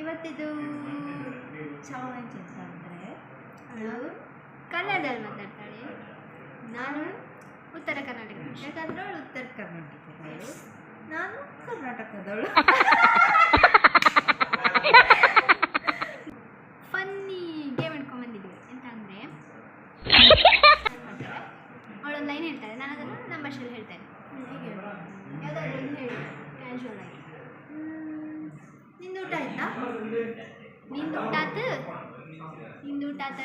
ಇವತ್ತಿದು challenge ಅಂತ ಅಂದರೆ ಅವಳು ಕನ್ನಡದಲ್ಲಿ ಮಾತಾಡ್ತಾಳೆ ನಾನು ಉತ್ತರ ಕರ್ನಾಟಕ ಯಾಕಂದ್ರೆ ಅವಳು ಉತ್ತರ ಕರ್ನಾಟಕದವಳು. ನಾನು ಕರ್ನಾಟಕದವಳು. ಫನ್ನಿ ಗೇಮ್ ಇಟ್ಕೊಂಡ್ಬಂದಿದ್ದೀವಿ ಎಂತ ಅಂದರೆ ಅವಳೊಂದು ಲೈನ್ ಹೇಳ್ತಾಳೆ ನಾನು ಅದನ್ನು ನಮ್ಮ ಭಾಷೆಯಲ್ಲಿ ಹೇಳ್ತೇನೆ ಹೀಗೆ. ಯಾವುದಾದ್ರು ಒಂದು ಹೇಳಿ. ಕ್ಯಾಶುವಲ್ ಆಗಿ. ನಿಂದು ಊಟಾತ ನಿಂದು ಊಟಾತ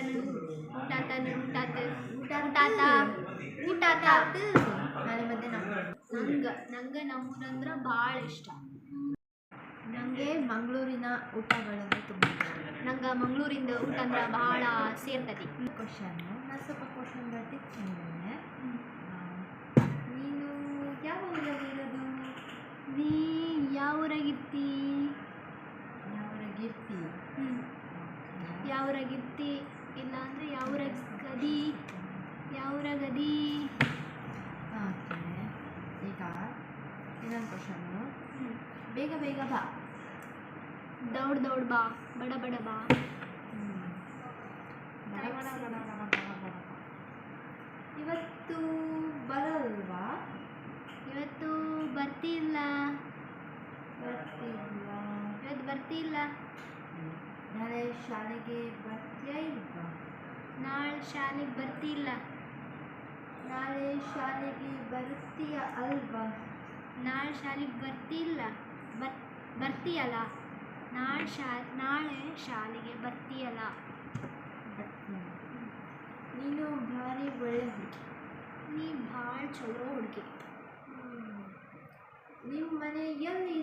ಊಟಾತ ಊಟಾತ ಊಟಾತ ಊಟಾತ ನಾಳೆ ಮತ್ತೆ ನಮ್ಮ ನಂಗೆ ನಂಗೆ ನಮ್ಮೂರಂದ್ರೆ ಭಾಳ ಇಷ್ಟ. ನನಗೆ ಮಂಗಳೂರಿನ ಊಟಗಳಂದ್ರೆ ತುಂಬ ಇಷ್ಟ. ನಂಗೆ ಮಂಗಳೂರಿಂದ ಊಟ ಅಂದ್ರೆ ಭಾಳ ಸೇರ್ತದೆ. ಕ್ವಶನ್ನು ನಾನು ಸ್ವಲ್ಪ ಕ್ವಶನ್ ಬರ್ತಿದ್ದೇನೆ ನೀನು ಯಾವ ಊರಲ್ಲಿ ಇರೋದು ನೀ ಯಾವ ಊರಾಗಿರ್ತಿ ಯಾವ ಊರಾಗ ಇರ್ತೀಯ ಯಾವ ಊರಾಗಿರ್ತಿ ಇಲ್ಲ ಅಂದರೆ ಯಾವ ಊರಾಗ ಗದಿ? ಯಾವ ಊರಾಗ ಗದಿ ಈಗ ಇನ್ನೊಂದು ಕ್ವಶನ್ನು ಬೇಗ ಬೇಗ ಬಾ. ದೌಡ್ ದೌಡ್ ಬಾ. ಬಡ ಬಡ ಬಾ. ಇವತ್ತು ಬರಲ್ವಾ? ಇವತ್ತು ಬರ್ತಿಲ್ಲ. ಬರ್ತಿಲ್ಲ ಇವತ್ತು ಬರ್ತಿಲ್ಲ. ನಾಳೆ ಶಾಲೆಗೆ ಬರ್ತೀಯಾ ಇಲ್ವಾ? ನಾಳೆ ಶಾಲೆಗೆ ಬರ್ತಿಲ್ಲ. ನಾಳೆ ಶಾಲೆಗೆ ಬರ್ತೀಯ ಅಲ್ವಾ? ನಾಳೆ ಶಾಲೆಗೆ ಬರ್ತಿಲ್ಲ. ಬರ್ ಬರ್ತೀಯಲ್ಲ? ನಾಳೆ ಶಾ ನಾಳೆ ಶಾಲೆಗೆ ಬರ್ತೀಯಲ್ಲ? ನೀನು ಭಾರಿ ಒಳ್ಳೆ ಹುಡುಗಿ ನೀ ಭಾಳ ಚಲೋ ಹುಡುಗಿ. ನಿಮ್ಮ ಮನೆ ಎಲ್ಲಿದೆ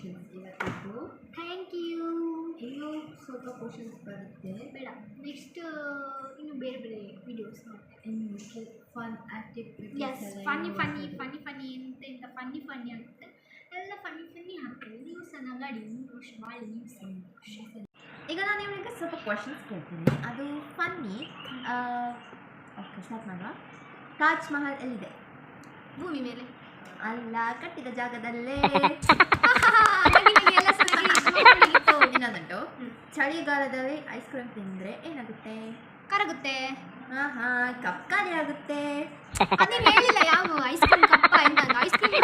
ಕ್ವಶನ್ಸ್ ಇವತ್ತಿದ್ದು ಥ್ಯಾಂಕ್ ಯು ಇನ್ನೂ ಸ್ವಲ್ಪ ಕ್ವಶನ್ಸ್ ಬರುತ್ತೆ. ಬೇಡ. ನೆಕ್ಸ್ಟ್ ಇನ್ನು ಬೇರೆ ಬೇರೆ ವಿಡಿಯೋಸ್ ಮಾಡ್ತೇವೆ fun S activities funny funny funny funny ಎಂತ ಎಂತ ಫನ್ನಿ ಫನ್ನಿ ಆಗುತ್ತೆ ಎಲ್ಲ ಫನ್ನಿ ಫನ್ನಿ ಹಾಕ್ತೇವೆ ನೀವು ಸಹ ನಗಾಡಿ ನೀವು ಖುಷಿ ಮಾಡಿ ನೀವು ಸಹ ಖುಷಿ ಈಗ ನಾನು ನಿಮಗೆ ಸ್ವಲ್ಪ ಕ್ವಶನ್ಸ್ ಕೇಳ್ತೀನಿ. ಅದು ಫನ್ನಿ ಓಕೆ ಸ್ಟಾರ್ಟ್ ಮಾಡುವ ತಾಜ್ ಮಹಲ್ ಎಲ್ಲಿದೆ? ಭೂಮಿ ಮೇಲೆ. ಅಲ್ಲ ಕಟ್ಟಿದ ಜಾಗದಲ್ಲೇ. ಇನ್ನೊಂದುಂಟು. ಚಳಿಗಾಲದಲ್ಲಿ ಐಸ್ ಕ್ರೀಮ್ ತಿಂದ್ರೆ ಏನಾಗುತ್ತೆ? ಕರಗುತ್ತೆ. ಹಾಂ ಹಾಂ ಕಪ್ ಖಾಲಿ ಆಗುತ್ತೆ. ಅದೇನು ಹೇಳಿಲ್ಲ ಯಾವ ಐಸ್ ಕ್ರೀಮ್ ಕಪ್ಪ ಅಂತ ಐಸ್ ಕ್ರೀಮ್.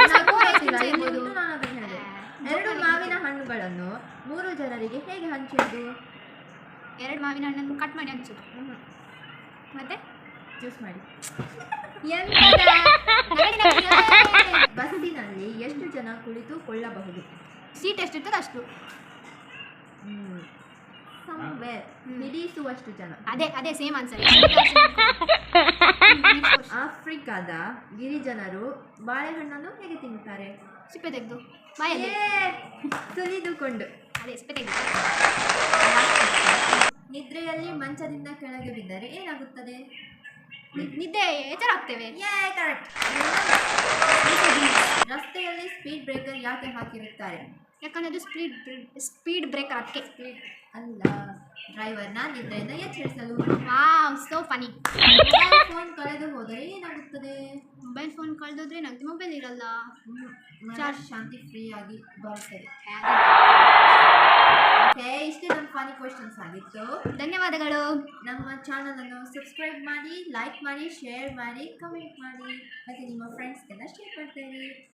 ಎರಡು ಮಾವಿನ ಹಣ್ಣುಗಳನ್ನು ಮೂರು ಜನರಿಗೆ ಹೇಗೆ ಹಂಚುವುದು? ಎರಡು ಮಾವಿನ ಹಣ್ಣನ್ನು ಕಟ್ ಮಾಡಿ ಹಂಚು. ಮತ್ತೆ? ಜ್ಯೂಸ್ ಮಾಡಿ. ಎಂತದ? ನಗಡಿ, ನಗಡಿ, ಏ. ಬಸ್ಸಿನಲ್ಲಿ ಎಷ್ಟು ಜನ ಕುಳಿತುಕೊಳ್ಳಬಹುದು. ಸೀಟ್ ಎಷ್ಟಿರ್ತದೆ ಅಷ್ಟು? ಹ್ಮ್. ಹಿಡಿಸುವಷ್ಟು ಜನ. ಅದೇ ಅದೇ ಸೇಮ್ ಆನ್ಸರ್ ಆಫ್ರಿಕಾದ ಗಿರಿಜನರು ಬಾಳೆಹಣ್ಣನ್ನು ಹೇಗೆ ತಿನ್ನುತ್ತಾರೆ? ಸಿಪ್ಪೆ ತೆಗೆದು. ಬಾಯಲ್ಲಿ. ಸುಲಿದುಕೊಂಡು. ಅದೇ ಸಿಪ್ಪೆ ತೆಗೆದು. ನಿದ್ರೆಯಲ್ಲಿ ಮಂಚದಿಂದ ಕೆಳಗೆ ಬಿದ್ದರೆ ಏನಾಗುತ್ತದೆ? ನಿದ್ದೆ ಎಚ್ಚರ ಆಗ್ತೇವೆ ಏ ಕರೆಕ್ಟ್ ಸ್ಪೀಡ್ ಬ್ರೇಕರ್ ಯಾಕೆ ಹಾಕಿರುತ್ತಾರೆ ಯಾಕಂದ್ರೆ ಅದು ಸ್ಪೀಡ್ ಸ್ಪೀಡ್ ಬ್ರೇಕರ್ ಅದಕ್ಕೆ. ಸ್ಪೀಡ್ ಅಲ್ಲ ಡ್ರೈವರ್ನ ನಿದ್ರೆಯಿಂದ ಎಚ್ಚರಿಸಲು. Wow so funny mobile phone ಕಳೆದು ಹೋದರೆ ಏನಾಗುತ್ತದೆ? ಮೊಬೈಲ್ ಫೋನ್ ಕಳೆದೋದ್ರೆ ನನಗೆ ಮೊಬೈಲ್ ಇರಲ್ಲ. ಚಾರ್ಜ್. ಶಾಂತಿ ಫ್ರೀ ಆಗಿ ಬರುತ್ತದೆ. ಓಕೆ ಇಷ್ಟೇ ನಮ್ಮ ಫನಿ ಕ್ವಶನ್ಸ್ ಆಗಿತ್ತು. ಧನ್ಯವಾದಗಳು. ನಮ್ಮ ಚಾನಲನ್ನು ಸಬ್ಸ್ಕ್ರೈಬ್ ಮಾಡಿ ಲೈಕ್ ಮಾಡಿ ಶೇರ್ ಮಾಡಿ ಕಮೆಂಟ್ ಮಾಡಿ. ಮತ್ತು ನಿಮ್ಮ ಫ್ರೆಂಡ್ಸ್ಗೆಲ್ಲ ಶೇರ್ ಮಾಡ್ತೀರಿ